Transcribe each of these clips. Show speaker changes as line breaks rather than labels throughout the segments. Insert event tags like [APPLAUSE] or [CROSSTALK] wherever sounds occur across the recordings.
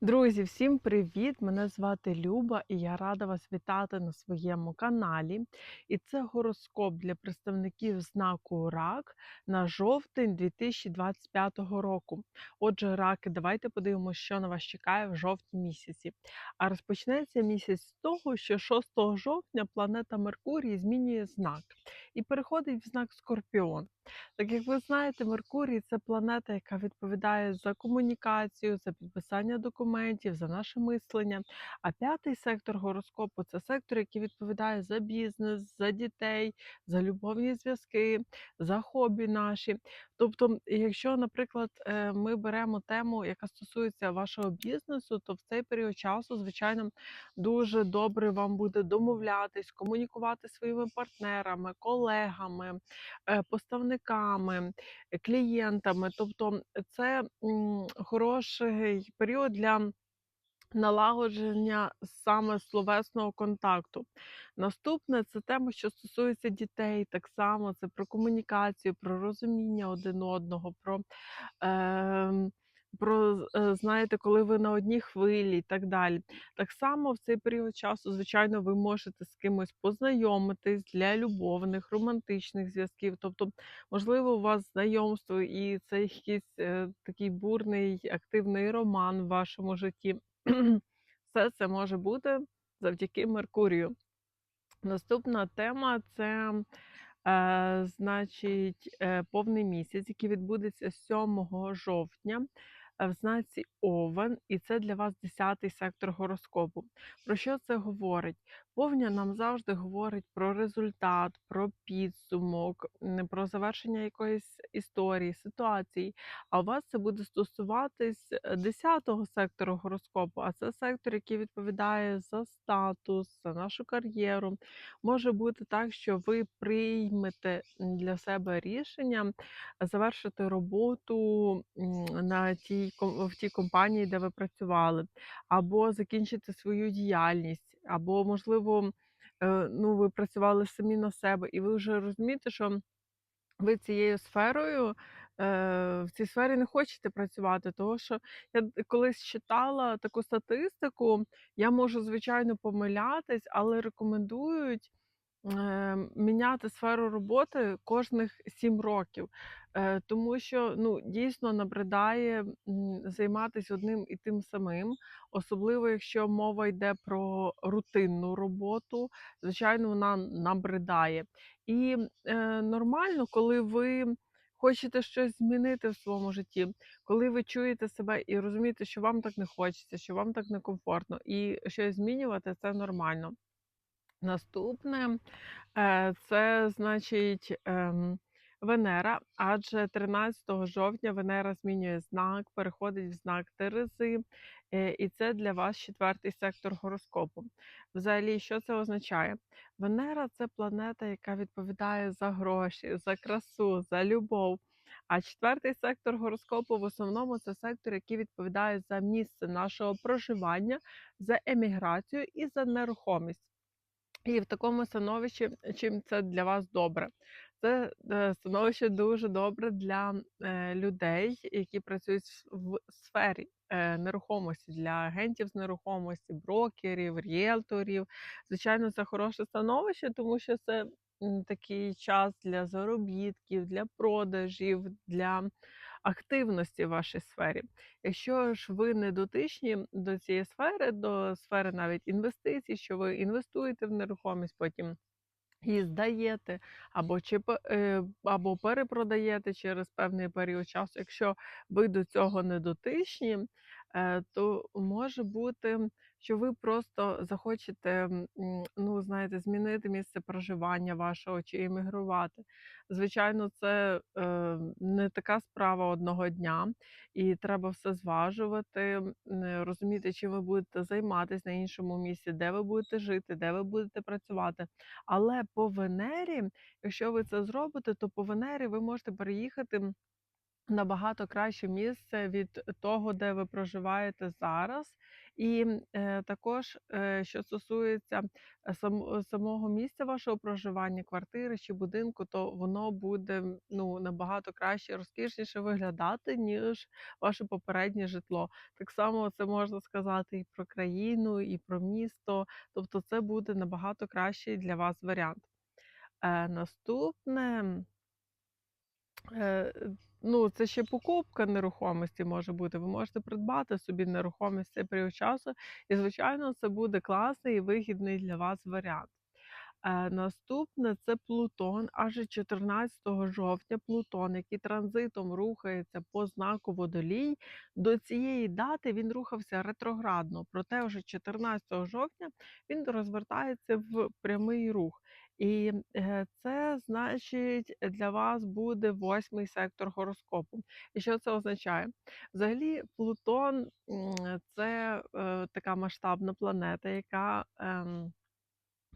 Друзі, всім привіт! Мене звати Люба, і я рада вас вітати на своєму каналі. І це гороскоп для представників знаку РАК на жовтень 2025 року. Отже, раки, давайте подивимося, що на вас чекає в жовтні місяці. А розпочнеться місяць з того, що 6 жовтня планета Меркурій змінює знак і переходить в знак Скорпіон. Так як ви знаєте, Меркурій це планета, яка відповідає за комунікацію, за підписання документів, за наше мислення. А п'ятий сектор гороскопу це сектор, який відповідає за бізнес, за дітей, за любовні зв'язки, за хобі наші. Тобто, якщо, наприклад, е, ми беремо тему, яка стосується вашого бізнесу, то в цей період часу, звичайно, дуже добре вам буде домовлятись, комунікувати своїми партнерами, колегами, е, поставниками, клієнтами. Тобто, це хороший період для налагодження саме словесного контакту. Наступне це тема, що стосується дітей. Так само це про комунікацію, про розуміння один одного, про. Е, про, знаєте, коли ви на одній хвилі і так далі. Так само в цей період часу, звичайно, ви можете з кимось познайомитись для любовних, романтичних зв'язків. Тобто, можливо, у вас знайомство і це якийсь е, такий бурний, активний роман в вашому житті. [CLEARS THROAT] Все це може бути завдяки Меркурію. Наступна тема це, е, значить, е, повний місяць, який відбудеться 7 жовтня е, в знаці Овен, і це для вас 10-й сектор гороскопу. Про що це говорить? Повня нам завжди говорить про результат, про підсумок, про завершення якоїсь історії, ситуації. А у вас це буде стосуватись е, 10-го сектору гороскопу, а це сектор, який відповідає за статус, за нашу кар'єру. Може бути так, що ви приймете для себе рішення завершити роботу на тій в тій компанії, де ви працювали, або закінчити свою діяльність, або, можливо, е, ну, ви працювали самі на себе, і ви вже розумієте, що ви цією сферою, е, в цій сфері не хочете працювати, тому що я колись читала таку статистику, я можу, звичайно, помилятись, але рекомендують, міняти сферу роботи кожних 7 років. Е, тому що, ну, дійсно набридає, м, займатись одним і тим самим, особливо якщо мова йде про рутинну роботу, звичайно, вона набридає. І, е, нормально, коли ви хочете щось змінити в своєму житті, коли ви чуєте себе і розумієте, що вам так не хочеться, що вам так некомфортно, і щось змінювати це нормально. Наступне, е, це значить, ем, Венера, адже 13 жовтня Венера змінює знак, переходить в знак Терези, е, і це для вас четвертий сектор гороскопу. Взагалі, що це означає? Венера це планета, яка відповідає за гроші, за красу, за любов. А четвертий сектор гороскопу в основному це сектор, який відповідає за місце нашого проживання, за еміграцію і за нерухомість. І в такому становищі, чим це для вас добре? Це е, становище дуже добре для е, людей, які працюють в сфері е, нерухомості, для агентів з нерухомості, брокерів, ріелторів. Звичайно, це хороше становище, тому що це такий час для заробітків, для продажів, для активності в вашій сфері. Якщо ж ви не дотичні до цієї сфери, до сфери навіть інвестицій, що ви інвестуєте в нерухомість, потім її здаєте, або чи е, або перепродаєте через певний період часу. Якщо ви до цього не дотичні, е, то може бути, що ви просто захочете, ну знаєте, змінити місце проживання вашого чи емігрувати. Звичайно, це е, не така справа одного дня, і треба все зважувати, е, розуміти, чим ви будете займатися на іншому місці, де ви будете жити, де ви будете працювати. Але по Венері, якщо ви це зробите, то по Венері ви можете переїхати Набагато краще місце від того, де ви проживаєте зараз. І, е, також, е, що стосується, е, самого місця вашого проживання, квартири чи будинку, то воно буде, ну, набагато краще розкішніше виглядати, ніж ваше попереднє житло. Так само це можна сказати і про країну, і про місто. Тобто це буде набагато кращий для вас варіант. Наступне ну, це ще покупка нерухомості може бути. Ви можете придбати собі нерухомість цей період часу, і, звичайно, це буде класний і вигідний для вас варіант. Е, наступне це Плутон. Аж 14 жовтня Плутон, який транзитом рухається по знаку водолій. До цієї дати він рухався ретроградно, проте вже 14 жовтня він розвертається в прямий рух. І е, це значить для вас буде восьмий сектор гороскопу. І що це означає? Взагалі, Плутон це е, така масштабна планета, яка. ем,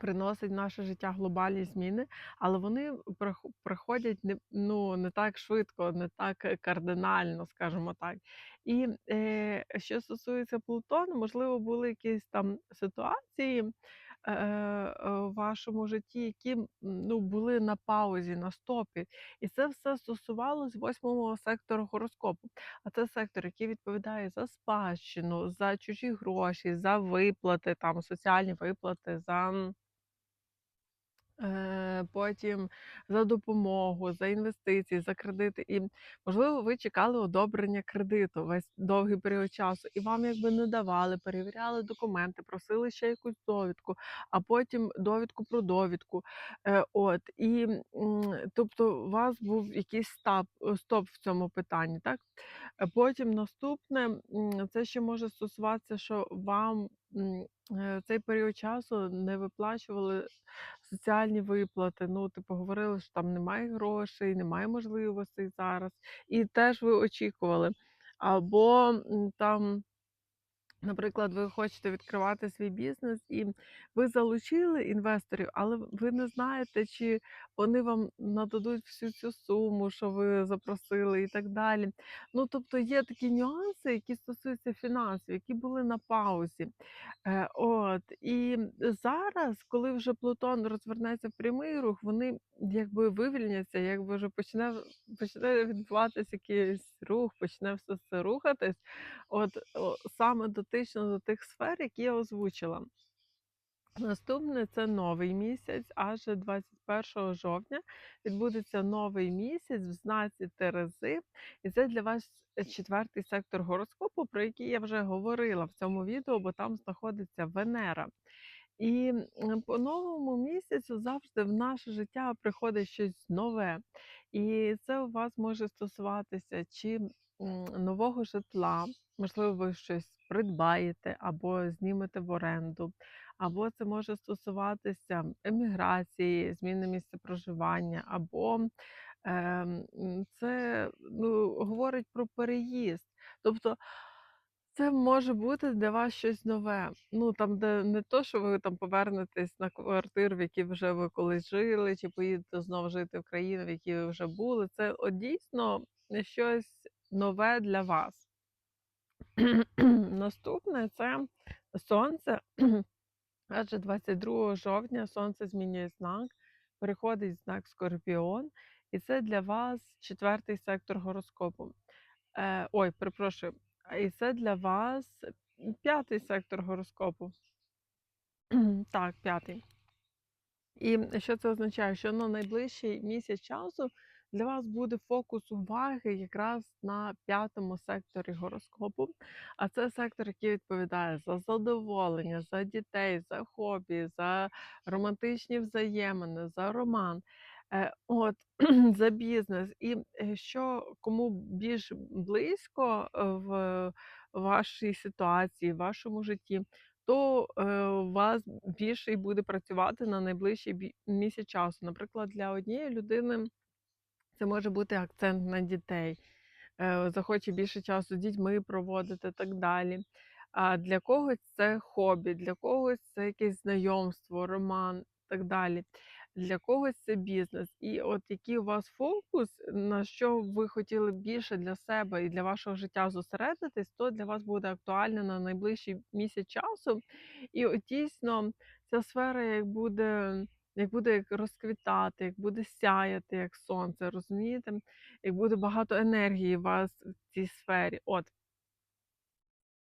Приносить в наше життя глобальні зміни, але вони прих- приходять не, ну, не так швидко, не так е, кардинально, скажімо так. І що стосується Плутону, можливо, були якісь там ситуації в вашому житті, які ну, були на паузі, на стопі. І це все стосувалось восьмого сектору гороскопу. А це сектор, який відповідає за спадщину, за чужі гроші, за виплати, там соціальні виплати. за... Е, потім за допомогу, за інвестиції, за кредити. І, можливо, ви чекали одобрення кредиту весь довгий період часу, і вам якби не давали, перевіряли документи, просили ще якусь довідку, а потім довідку про довідку. Е, От і тобто, у вас був якийсь стап, стоп в цьому питанні, так? Е, Потім наступне, це ще може стосуватися, що вам е, цей період часу не виплачували соціальні виплати. Ну, типу, говорили, що там немає грошей, немає можливостей зараз. І теж ви очікували. Або там. Наприклад, ви хочете відкривати свій бізнес, і ви залучили інвесторів, але ви не знаєте, чи вони вам нададуть всю цю суму, що ви запросили, і так далі. Ну, тобто є такі нюанси, які стосуються фінансів, які були на паузі. Е, от і зараз, коли вже Плутон розвернеться в прямий рух, вони якби вивільняться, якби вже почне почне відбуватися якийсь рух, почне все це рухатись. От саме дотично до тих сфер, які я озвучила. Наступне це новий місяць, аж 21 жовтня відбудеться новий місяць в знаці Терези, і це для вас четвертий сектор гороскопу, про який я вже говорила в цьому відео, бо там знаходиться Венера. І по новому місяцю завжди в наше життя приходить щось нове. І це у вас може стосуватися чи нового житла, можливо, ви щось придбаєте або знімете в оренду, або це може стосуватися еміграції, зміни місця проживання, або м, це ну, говорить про переїзд. Тобто це може бути для вас щось нове. Ну, там, де не то, що ви там повернетесь на квартиру, в якій вже ви колись жили, чи поїдете знову жити в країну, в якій ви вже були. Це от дійсно щось нове для вас. [CLEARS THROAT] Наступне це сонце. [CLEARS THROAT] Адже 22 жовтня сонце змінює знак, переходить знак Скорпіон, і це для вас четвертий сектор гороскопу. Е, ой, перепрошую. І це для вас п'ятий сектор гороскопу. [CLEARS THROAT] Так, п'ятий. І що це означає? Що на найближчий місяць часу для вас буде фокус уваги якраз на п'ятому секторі гороскопу. А це сектор, який відповідає за задоволення, за дітей, за хобі, за романтичні взаємини, за роман. Е, От [CLEARS THROAT] за бізнес, і е, що кому більш близько е, в вашій ситуації, в вашому житті, то у вас більше буде працювати на найближчий місяць часу. Наприклад, для однієї людини це може бути акцент на дітей, е, захоче більше часу з дітьми проводити так далі. А для когось це хобі, для когось це якесь знайомство, роман так далі. для когось це бізнес. І от який у вас фокус, на що ви хотіли більше для себе і для вашого життя зосередитись, то для вас буде актуально на найближчий місяць часу. І от дійсно ця сфера як буде. Як буде розквітати, як буде сяяти, як сонце, розумієте? Як буде багато енергії у вас в цій сфері. От.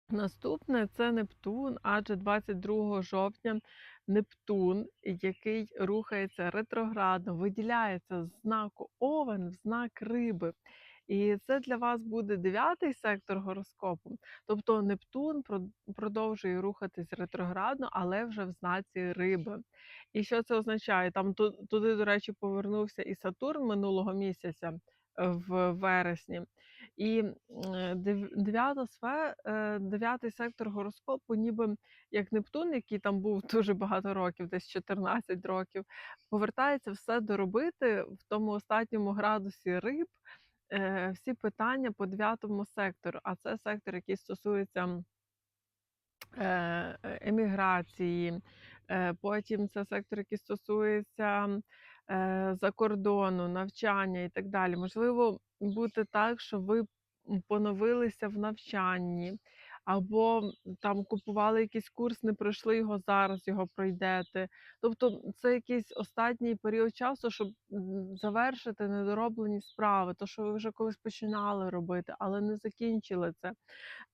Наступне це Нептун, адже 22 жовтня Нептун, який рухається ретроградно, виділяється з знаку Овен в знак Риби. І це для вас буде дев'ятий сектор гороскопу. Тобто Нептун продовжує рухатись ретроградно, але вже в знаці риби. І що це означає? Там ту- туди, до речі, повернувся і Сатурн минулого місяця е, в вересні. І е, дев- дев'ята е, дев'ятий сектор гороскопу, ніби як Нептун, який там був [LAUGHS] дуже багато років, десь 14 років, повертається все доробити в тому останньому градусі риб всі питання по дев'ятому сектору. А це сектор, який стосується е, е, еміграції, е, потім це сектор, який стосується за кордону, навчання і так далі. Можливо, бути так, що ви поновилися в навчанні, або там купували якийсь курс, не пройшли його зараз, його пройдете. Тобто це якийсь останній період часу, щоб завершити недороблені справи, то, що ви вже колись починали робити, але не закінчили це.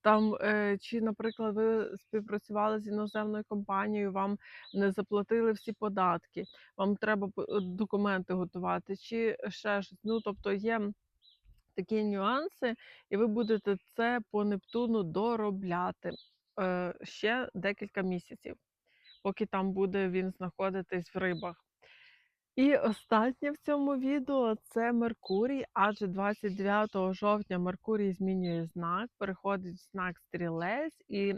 Там, е, чи, наприклад, ви співпрацювали з іноземною компанією, вам не заплатили всі податки, вам треба документи готувати, чи ще щось. Ну, тобто є такі нюанси, і ви будете це по Нептуну доробляти е, ще декілька місяців, поки там буде він знаходитись в рибах. І останнє в цьому відео це Меркурій, адже 29 жовтня Меркурій змінює знак, переходить в знак Стрілець, і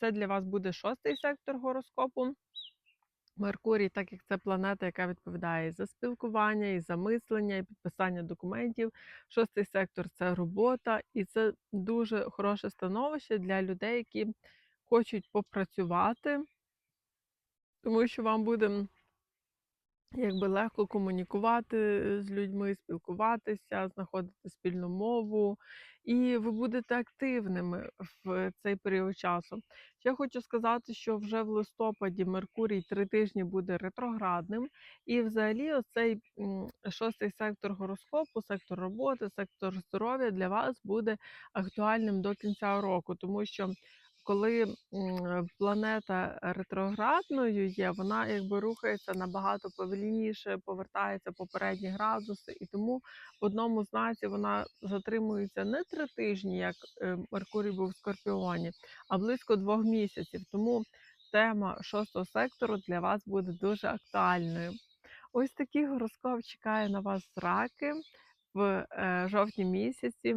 це для вас буде шостий сектор гороскопу. Меркурій, так як це планета, яка відповідає і за спілкування, і за мислення, і підписання документів. Шостий сектор це робота, і це дуже хороше становище для людей, які хочуть попрацювати, тому що вам буде Якби легко комунікувати е, з людьми, спілкуватися, знаходити спільну мову, і ви будете активними в цей період часу. Ще хочу сказати, що вже в листопаді Меркурій три тижні буде ретроградним, і взагалі оцей шостий сектор гороскопу, сектор роботи, сектор здоров'я для вас буде актуальним до кінця року, тому що коли планета ретроградною є, вона якби рухається набагато повільніше, повертається попередні градуси, і тому в одному знаці вона затримується не три тижні, як е, Меркурій був в Скорпіоні, а близько двох місяців. Тому тема шостого сектору для вас буде дуже актуальною. Ось такий гороскоп чекає на вас раки в е, жовтні місяці.